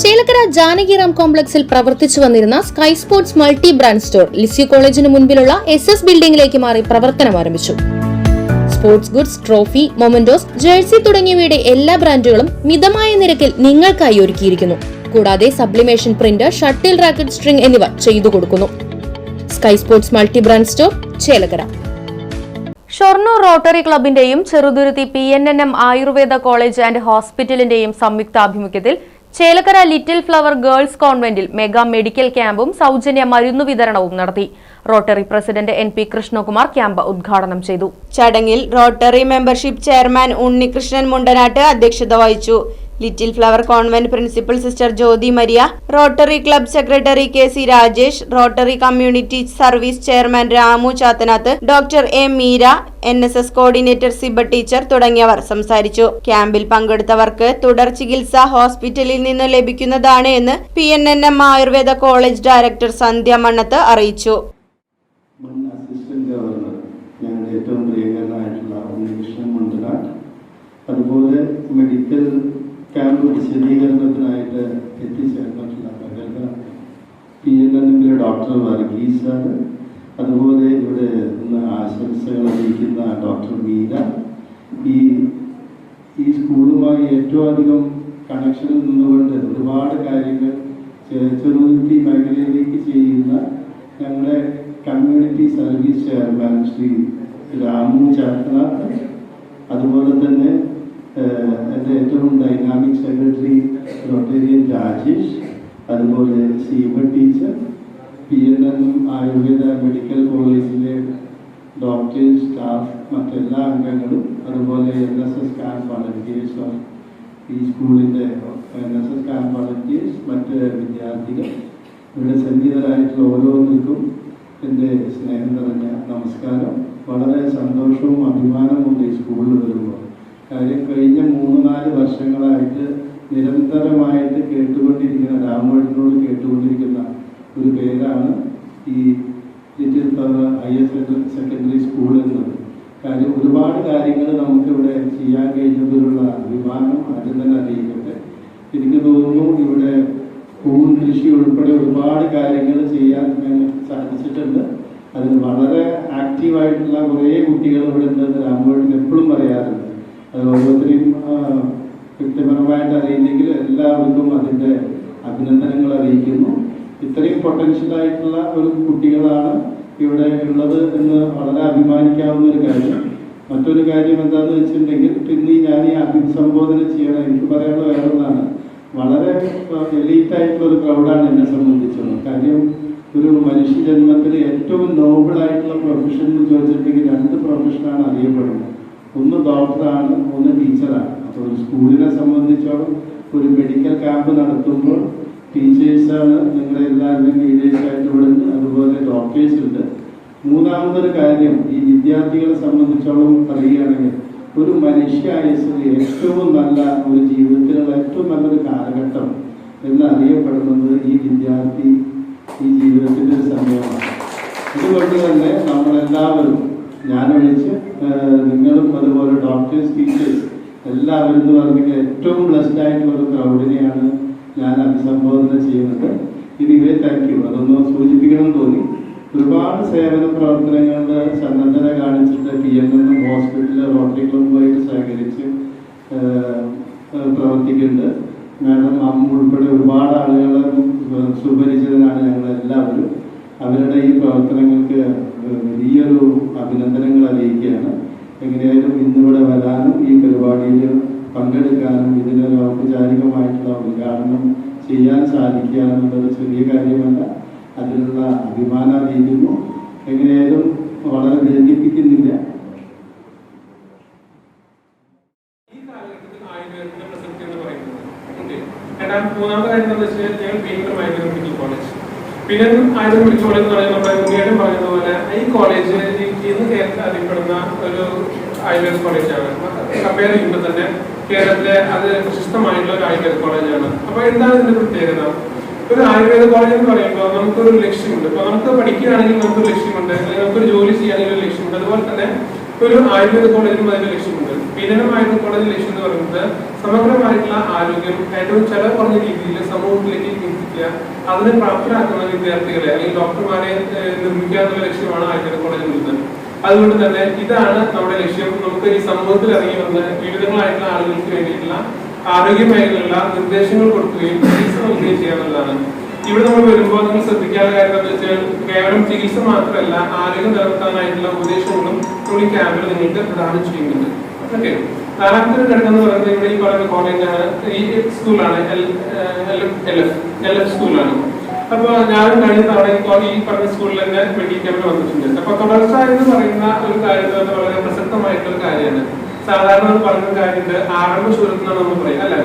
ചേലക്കര ജാനകിറാം കോംപ്ലക്സിൽ പ്രവർത്തിച്ചു വന്നിരുന്ന sky sports multi brand store Lisieux കോളേജിന് മുൻപിലുള്ള എസ് എസ് ബിൽഡിംഗിലേക്ക് മാറി പ്രവർത്തനം ആരംഭിച്ചു. Sports goods trophy mementos jersey തുടങ്ങിയവയുടെ എല്ലാ ബ്രാൻഡുകളും മിതമായ നിരക്കിൽ നിങ്ങൾക്കായി ഒരുക്കിയിരിക്കുന്നു. കൂടാതെ sublimation print shuttle racket string എന്നിവ ചെയ്തു കൊടുക്കുന്നു. Sky sports multi brand store Chelakkara. Shoranur rotary ക്ലബിന്റെയും Cheruthuruthy P N N M Ayurveda college and ഹോസ്പിറ്റലിന്റെയും സംയുക്താഭിമുഖ്യത്തിൽ ചേലക്കര ലിറ്റിൽ ഫ്ലവർ ഗേൾസ് കോൺവെന്റിൽ മെഗാ മെഡിക്കൽ ക്യാമ്പും സൗജന്യ മരുന്നു വിതരണവും നടത്തി. Rotary president N P Krishnakumar camp ഉദ്ഘാടനം ചെയ്തു. ചടങ്ങിൽ rotary membership chairman Unnikrishnan Mundanat അധ്യക്ഷത വഹിച്ചു. Little flower convent principal sister Jyothi Maria rotary club secretary K C Rajesh rotary community service chairman Ramu Chathanath doctor A Meera N S S coordinator Siba teacher തുടങ്ങിയവർ സംസാരിച്ചു. ക്യാമ്പിൽ പങ്കെടുത്തവർക്ക് തുടർ ചികിത്സ ഹോസ്പിറ്റലിൽ നിന്ന് ലഭിക്കുന്നതാണ് എന്ന് P N N M Ayurveda college director Sandhya Mannath അറിയിച്ചു. അതുപോലെ മെഡിക്കൽ ക്യാമ്പ് വിശദീകരണത്തിനായിട്ട് എത്തിച്ചേർന്നിട്ടുള്ള പ്രഗത്ഭ പി എൻ എന്നിലെ ഡോക്ടർ വർഗീസാണ്. അതുപോലെ ഇവിടെ ഇന്ന് ആശംസകൾ അറിയിക്കുന്ന ഡോക്ടർ മീര. ഈ ഈ സ്കൂളുമായി ഏറ്റവും അധികം കണക്ഷനിൽ നിന്നുകൊണ്ട് ഒരുപാട് കാര്യങ്ങൾ ചെറുതി മേഖലയിലേക്ക് ചെയ്യുന്ന ഞങ്ങളുടെ community service chairman Shri Ramu Chathanath അതുപോലെ തന്നെ എന്റെ ഏറ്റവും ഡൈനാമിക് സെക്രട്ടറി റൊട്ടേറിയൻ രാജേഷ് അതുപോലെ Seema teacher P N N Ayurveda medical കോളേജിലെ ഡോക്ടേഴ്സ് സ്റ്റാഫ് മറ്റെല്ലാ അംഗങ്ങളും അതുപോലെ N S S camp volunteers of ഈ സ്കൂളിന്റെ N S S camp volunteers മറ്റ് വിദ്യാർത്ഥികൾ. ഇവിടെ സന്നിഹിതരായിട്ടുള്ള ഓരോന്നിക്കും എന്റെ സ്നേഹം നിറഞ്ഞ നമസ്കാരം. വളരെ സന്തോഷവും അഭിമാനവും ഉണ്ട് ഈ സ്കൂളിൽ. കാര്യം കഴിഞ്ഞ മൂന്ന് നാല് വർഷങ്ങളായിട്ട് നിരന്തരമായിട്ട് കേട്ടുകൊണ്ടിരിക്കുന്ന രാമേട്ടനോട് കേട്ടുകൊണ്ടിരിക്കുന്ന ഒരു പേരാണ് ഈ ലിറ്റിൽ തവ ഹയർ സെക്കൻഡറി സ്കൂൾ എന്നത്. കാര്യം ഒരുപാട് കാര്യങ്ങൾ നമുക്കിവിടെ ചെയ്യാൻ കഴിഞ്ഞതിലുള്ള അഭിമാനം ആദ്യം തന്നെ അറിയിക്കട്ടെ. എനിക്ക് തോന്നുന്നു ഇവിടെ പൂൺ കൃഷി ഉൾപ്പെടെ ഒരുപാട് കാര്യങ്ങൾ ചെയ്യാൻ സാധിച്ചിട്ടുണ്ട്. അതിന് വളരെ ആക്റ്റീവായിട്ടുള്ള കുറേ കുട്ടികൾ ഇവിടെ ഉണ്ടെന്ന് രാമകോടിന് എപ്പോഴും പറയാറുണ്ട്. ഓരോരുത്തരെയും വ്യക്തിപരമായിട്ട് അറിയില്ലെങ്കിൽ എല്ലാവർക്കും അതിന്റെ അഭിനന്ദനങ്ങൾ അറിയിക്കുന്നു. ഇത്രയും പൊട്ടൻഷ്യൽ ആയിട്ടുള്ള ഒരു കുട്ടികളാണ് ഇവിടെ ഉള്ളത് എന്ന് വളരെ അഭിമാനിക്കാവുന്ന ഒരു കാര്യം. മറ്റൊരു കാര്യം എന്താണെന്ന് വെച്ചിട്ടുണ്ടെങ്കിൽ പിന്നെ ഞാൻ ഈ അഭിസംബോധന ചെയ്യണം. എനിക്ക് പറയാനുള്ള വേറൊന്നാണ് വളരെ എലീറ്റ് ആയിട്ടുള്ള ഒരു ക്രൗഡാണ് എന്നെ സംബന്ധിച്ചുള്ളത് കാര്യം ഒരു മനുഷ്യ ജന്മത്തിൽ ഏറ്റവും നോബിൾ ആയിട്ടുള്ള പ്രൊഫഷൻ എന്ന് ചോദിച്ചിട്ടുണ്ടെങ്കിൽ രണ്ട് പ്രൊഫഷനാണ് അറിയപ്പെടുന്നത്. ഒന്ന് ഡോക്ടറാണ് ഒന്ന് ടീച്ചറാണ്. അപ്പോൾ ഒരു സ്കൂളിനെ സംബന്ധിച്ചോളം ഒരു മെഡിക്കൽ ക്യാമ്പ് നടത്തുമ്പോൾ ടീച്ചേഴ്സാണ് നിങ്ങളുടെ എല്ലാവരുടെയും ലീഡേഴ്സായിട്ട് ഇവിടെ അതുപോലെ ഡോക്ടേഴ്സ് ഉണ്ട്. മൂന്നാമതൊരു കാര്യം ഈ വിദ്യാർത്ഥികളെ സംബന്ധിച്ചോളം പറയുകയാണെങ്കിൽ ഒരു മനുഷ്യ ആയുസ്സിൽ ഏറ്റവും നല്ല ഒരു ജീവിതത്തിലുള്ള ഏറ്റവും നല്ലൊരു കാലഘട്ടം എന്നറിയപ്പെടുന്നത് ഈ വിദ്യാർത്ഥി ഈ ജീവിതത്തിന്റെ ഒരു സമയമാണ്. ഇതുകൊണ്ട് തന്നെ നമ്മളെല്ലാവരും ഞാനൊഴിച്ച് നിങ്ങളും അതുപോലെ ഡോക്ടേഴ്സ് ടീച്ചേഴ്സ് എല്ലാവരും എന്ന് പറഞ്ഞെങ്കിൽ ഏറ്റവും ബ്ലസ്ഡ് ആയിട്ടുള്ള ഒരു ക്രൗഡിനെയാണ് ഞാൻ അഭിസംബോധന ചെയ്യുന്നത്. ഇനിവേ താങ്ക് യു അതൊന്ന് സൂചിപ്പിക്കണം തോന്നി. ഒരുപാട് സേവന പ്രവർത്തനങ്ങളുടെ സന്നദ്ധത കാണിച്ചിട്ട് പി എം എം ഹോസ്പിറ്റലിൽ റോട്ടറി ക്ലബ്ബുമായിട്ട് സഹകരിച്ച് പ്രവർത്തിക്കുന്നുണ്ട്. മാഡം അമ്മ ഉൾപ്പെടെ ഒരുപാട് ആളുകളെ സുപരിചിതനാണ് ഞങ്ങൾ എല്ലാവരും അവരുടെ ഈ പ്രവർത്തനങ്ങൾക്ക് വലിയൊരു അഭിനന്ദനങ്ങൾ അറിയിക്കുകയാണ്. എങ്ങനെയായാലും ഇന്നിവിടെ വരാനും ഈ പരിപാടിയിൽ പങ്കെടുക്കാനും ഇതിനൊരു ഔപചാരികമായിട്ടുള്ള ഉദ്ഘാടനം ചെയ്യാൻ സാധിക്കുക എന്നുള്ളത് ചെറിയ കാര്യമല്ല. അതിനുള്ള അഭിമാനം അറിയിക്കുന്നു. എങ്ങനെയായാലും വളരെ ദീർഘിപ്പിക്കുന്നില്ല ഈ കാലഘട്ടത്തിൽ ആയുർവേദത്തിന്റെ പ്രസക്തി എന്ന് പറയുന്നത് ഉണ്ട്. രണ്ടാമത്തെ മൂന്നാമത്തെ കാര്യം എന്താണെന്ന് വെച്ച് കഴിഞ്ഞാൽ ഞങ്ങൾ വീണ്ടും ആയുർവേദ മെഡിക്കൽ കോളേജ് പിന്നെ ആയുർവേദ വിളിച്ചോളെന്ന് എന്ന് പറയുന്നത് നമ്മുടെ പറയുന്ന പോലെ ഈ കോളേജ് ഇന്ന് കേരളത്തിൽ അറിയപ്പെടുന്ന ഒരു ആയുർവേദ കോളേജാണ് കമ്പയർ ചെയ്യുമ്പോൾ തന്നെ കേരളത്തിലെ അത് പ്രശസ്തമായിട്ടുള്ള ഒരു ആയുർവേദ കോളേജാണ് അപ്പൊ എന്താണ് ഇതിന്റെ പ്രത്യേകത? ഒരു ആയുർവേദ കോളേജ് എന്ന് പറയുമ്പോൾ നമുക്കൊരു ലക്ഷ്യമുണ്ട്. ഇപ്പൊ നമുക്ക് പഠിക്കുകയാണെങ്കിൽ നമുക്കൊരു ലക്ഷ്യമുണ്ട്. അല്ലെങ്കിൽ നമുക്കൊരു ജോലി ചെയ്യാനുള്ള ഒരു ലക്ഷ്യമുണ്ട്. അതുപോലെ തന്നെ ഒരു ആയുർവേദ കോളേജിനും അതിന്റെ ലക്ഷ്യമുണ്ട് പി കോളേജ് ലക്ഷ്യം എന്ന് പറയുന്നത് സമഗ്രമായിട്ടുള്ള ആരോഗ്യം ഏറ്റവും ചെലവ് കുറഞ്ഞ രീതിയിൽ സമൂഹത്തിലേക്ക് എത്തിക്കുക അതിന് പ്രാപ്തരാക്കുന്ന വിദ്യാർത്ഥികളെ അല്ലെങ്കിൽ ഡോക്ടർമാരെ നിർമ്മിക്കുക എന്നുള്ള ലക്ഷ്യമാണ് ആയുർവേദ കോളേജിൽ ഉള്ളത് അതുകൊണ്ട് തന്നെ ഇതാണ് നമ്മുടെ ലക്ഷ്യം. നമുക്ക് ഈ സമൂഹത്തിൽ ഇറങ്ങി വന്ന് വിവിധങ്ങളായിട്ടുള്ള ആളുകൾക്ക് വേണ്ടിയിട്ടുള്ള ആരോഗ്യ മേഖലയിലുള്ള നിർദ്ദേശങ്ങൾ കൊടുക്കുകയും ചികിത്സ നൽകുകയും ചെയ്യാന്നുള്ളതാണ് ഇവിടെ നമ്മൾ വരുമ്പോൾ നിങ്ങൾ ശ്രദ്ധിക്കാത്ത കാര്യം എന്താ വെച്ചാൽ കേവലം ചികിത്സ മാത്രമല്ല ആരോഗ്യം നിലനിർത്താനായിട്ടുള്ള ഉപദേശങ്ങളും നമ്മൾ ഈ ക്യാമ്പിൽ നിങ്ങൾക്ക് പ്രദാനം ചെയ്യുന്നുണ്ട്. ഓക്കെ. നാലാമത്തെ ഘടകം എന്ന് പറയുന്നത് ഇവിടെ ഈ പറയുന്ന കോളേജാണ് ഈ സ്കൂളാണ് എൽ എൽ എഫ് എൽ സ്കൂളാണ് അപ്പൊ ഞാനും കഴിഞ്ഞ തവണ ഈ പറഞ്ഞ സ്കൂളിൽ തന്നെ മെഡിക്കൽ വന്നിട്ടുണ്ട്. അപ്പൊ തുടർച്ച എന്ന് പറയുന്ന ഒരു കാര്യം വളരെ പ്രസക്തമായിട്ടുള്ള കാര്യമാണ്. സാധാരണ നമ്മൾ പറയുന്ന കാര്യമുണ്ട്. ആരംഭ ശൂരത്തിനാണ് നമ്മൾ പറയും അല്ല?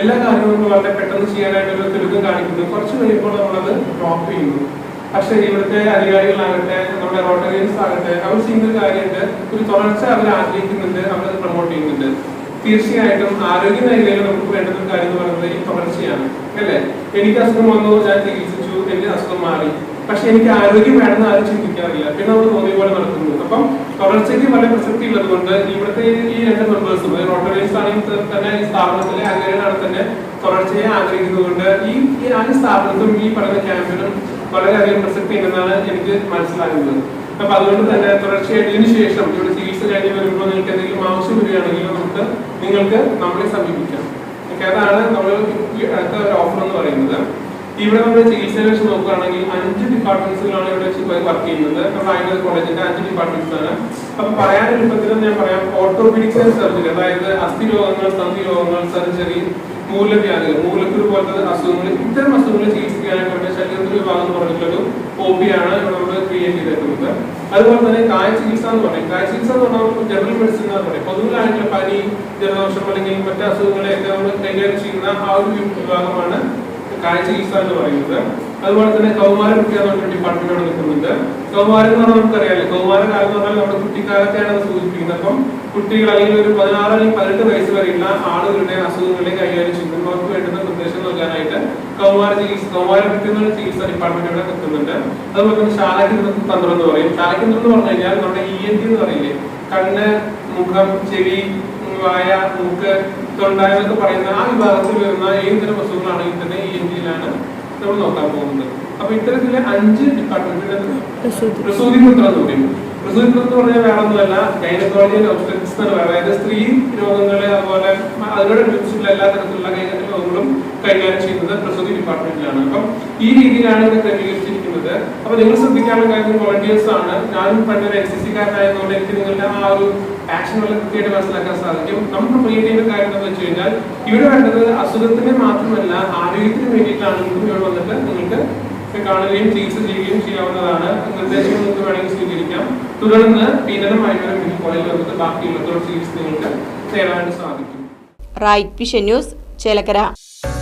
എല്ലാ കാര്യങ്ങളും വളരെ പെട്ടെന്ന് ചെയ്യാനായിട്ട് ഒരു തിടുക്കം കാണിക്കുന്നത് കുറച്ച് കഴിയുമ്പോൾ നമ്മളത് ഡ്രോപ്പ് ചെയ്യുന്നു. പക്ഷെ ഇവിടുത്തെ അധികാരികളാകട്ടെ നമ്മുടെ റോട്ടറിയൻസ് ആകട്ടെ അവർ ചെയ്യുന്ന കാര്യമുണ്ട്. ഒരു തുടർച്ച അവർ ആഗ്രഹിക്കുന്നുണ്ട് അവർ പ്രൊമോട്ട് ചെയ്യുന്നുണ്ട്. തീർച്ചയായിട്ടും ആരോഗ്യ മേഖലയിൽ നമുക്ക് വേണ്ടുന്ന ഒരു കാര്യം എന്ന് പറയുന്നത് ഈ തുടർച്ചയാണ്. അല്ലേ? എനിക്ക് അസുഖം വന്നു ഞാൻ ചികിത്സിച്ചു എന്റെ അസുഖം മാറി. പക്ഷെ എനിക്ക് ആരോഗ്യം വേണമെന്ന് ആരും ചിന്തിക്കാറില്ല. പിന്നെ നമ്മൾ തോന്നിയ പോലെ നടക്കുന്നു. അപ്പം തുടർച്ചയ്ക്ക് വളരെ പ്രസക്തി ഉള്ളത് കൊണ്ട് ഇവിടുത്തെ ഈ രണ്ട് മെമ്പേഴ്സും റോട്ടറീസ് ആണെങ്കിൽ തന്നെ ഈ സ്ഥാപനത്തിലെ അധികാരികളാണ് തന്നെ തുടർച്ചയെ ആഗ്രഹിക്കുന്നതുകൊണ്ട് ഈ ഈ ആ സ്ഥാപനത്തും ഈ പറയുന്ന ക്യാമ്പിനും വളരെയധികം പ്രസക്തി ഉണ്ടെന്നാണ് എനിക്ക് മനസ്സിലാകുന്നത്. അപ്പൊ അതുകൊണ്ട് തന്നെ തുടർച്ചയായിട്ടതിനു ശേഷം ഇവിടെ ചികിത്സ കഴിഞ്ഞ് വരുമ്പോൾ നിങ്ങൾക്ക് എന്തെങ്കിലും ആവശ്യം വരികയാണെങ്കിൽ നമുക്ക് നിങ്ങൾക്ക് നമ്മളെ സമീപിക്കാം. അതാണ് നമ്മൾ അടുത്ത ഒരു ഓഫർ എന്ന് പറയുന്നത്. ഇവിടെ നമ്മൾ ചികിത്സയെ വെച്ച് നോക്കുകയാണെങ്കിൽ അഞ്ച് ഡിപ്പാർട്ട്മെന്റ്സുകളാണ് ഇവിടെ വെച്ച് വർക്ക് ചെയ്യുന്നത്. നമ്മുടെ ആയുർവേദ കോളേജിന്റെ അഞ്ച് ഡിപ്പാർട്ട്മെന്റ്സ് ആണ് അപ്പൊ പറയാൻ എളുപ്പത്തിൽ ഞാൻ പറയാം ഓർത്തോപീഡിക്സ് ആൻഡ് സർജറി അതായത് അസ്ഥി രോഗങ്ങൾ സന്ധി രോഗങ്ങൾ സർജറി മൂലവ്യാധികൾ മൂലക്കുരു പോലത്തെ അസുഖങ്ങൾ ഇത്തരം അസുഖങ്ങൾ ചികിത്സിക്കാനായിട്ട് വിഭാഗം എന്ന് പറഞ്ഞിട്ടൊരു കോപ്പിയാണ് നമ്മൾ ക്രിയേറ്റ് ചെയ്തിട്ടുള്ളത് അതുപോലെ തന്നെ കായ ചികിത്സ എന്ന് പറയും. കായ ചികിത്സ എന്ന് പറഞ്ഞാൽ ജനറൽ മെഡിസിൻ എന്ന് പറയും. പൊതുവിലാണെങ്കിൽ പനി ജലദോഷം അല്ലെങ്കിൽ മറ്റു അസുഖങ്ങളെയൊക്കെ നമ്മൾ കൈകാര്യം ചെയ്യുന്ന ആ ഒരു വിഭാഗമാണ് കായ ചികിത്സ എന്ന് പറയുന്നത്. അതുപോലെ തന്നെ കൗമാര കുട്ടികൾ എന്ന് പറഞ്ഞ ഡിപ്പാർട്ട്മെന്റ് അവിടെ നിൽക്കുന്നുണ്ട്. കൗമാരം എന്ന് പറഞ്ഞാൽ നമുക്കറിയാലോ. കൗമാര കാലം എന്ന് പറഞ്ഞാൽ നമ്മുടെ കുട്ടിക്കാലത്തെയാണ് അത് സൂചിപ്പിക്കുന്നത്. അപ്പം കുട്ടികൾ അല്ലെങ്കിൽ ഒരു പതിനാറ് അല്ലെങ്കിൽ പതിനെട്ട് വയസ്സ് വരെയുള്ള ആളുകളുടെ അസുഖങ്ങളെ കൈകാര്യം ചെയ്യുന്നു അവർക്ക് വേണ്ടുന്ന നിർദ്ദേശം നൽകാനായിട്ട് കൗമാര ചികിത്സ കൗമാര കിട്ടുന്ന ചികിത്സ ഡിപ്പാർട്ട്മെന്റ് ഇവിടെ നിൽക്കുന്നുണ്ട്. അതുപോലെ തന്നെ ശാലകേന്ദ്ര തന്ത്രം എന്ന് പറയും. ശാലകേന്ദ്രം എന്ന് പറഞ്ഞു കഴിഞ്ഞാൽ നമ്മുടെ ഇ എൻ ടി എന്ന് പറയില്ലേ? കണ്ണ് മുഖം ചെവി വായ മൂക്ക് തൊണ്ട എന്നൊക്കെ പറയുന്ന ആ വിഭാഗത്തിൽ വരുന്ന ഏതുതരം അസുഖങ്ങളാണെങ്കിൽ തന്നെ ഇ എൻ ടിയിലാണ് നമ്മൾ നോക്കാൻ പോകുന്നത്. അപ്പൊ ഇത്തരത്തിലെ അഞ്ച് ഡിപ്പാർട്ട്മെന്റ് പ്രസൂതി. പുത്രം എന്ന് പറയും. പ്രസൂതി പുത്രം എന്ന് പറഞ്ഞാൽ വേറെ ഒന്നുമല്ല ഗൈനക്കോളജി എന്ന് പറയുന്നത്. അതായത് സ്ത്രീ രോഗങ്ങൾ അതുപോലെ അതിനോടനുബന്ധിച്ചുള്ള എല്ലാ തരത്തിലുള്ള കൈകാര്യ ചെയ്യുന്നത് പ്രസൂതി ഡിപ്പാർട്ട്മെന്റിലാണ്. അപ്പം ഈ രീതിയിലാണ് ഇത് ക്രമീകരിച്ചിരിക്കുന്നത്. അപ്പൊ നിങ്ങൾ ശ്രദ്ധിക്കാനുള്ള കാര്യം വോളണ്ടിയേഴ്സ് ആണ്. ഞാനും പണ്ടൊരു എൻ സി സി കാരനായതുകൊണ്ട് എനിക്ക് നിങ്ങളുടെ ആ ഒരു ആക്ഷൻ വളരെ കൃത്യമായിട്ട് മനസ്സിലാക്കാൻ സാധിക്കും. നമുക്ക് ക്രിയേറ്റ് ചെയ്യുന്ന കാര്യം എന്താണെന്ന് വെച്ച് കഴിഞ്ഞാൽ ഇവിടെ വേണ്ടത് അസുഖത്തിന് മാത്രമല്ല ആരോഗ്യത്തിന് വേണ്ടിയിട്ടാണെങ്കിലും ഇവിടെ വന്നിട്ട് നിങ്ങൾക്ക് കാണുകയും ചികിത്സ ചെയ്യുകയും ചെയ്യാവുന്നതാണ്. നിർദ്ദേശങ്ങൾ നിങ്ങൾക്ക് വേണമെങ്കിൽ സ്വീകരിക്കാം. തുടർന്ന് പീഡനമായിട്ട് മെഡിക്കൽ കോളേജിൽ വന്നിട്ട് ബാക്കിയുള്ള ചികിത്സ നിങ്ങൾക്ക് നേടാനായിട്ട് സാധിക്കും. Right vision news Chelakkara.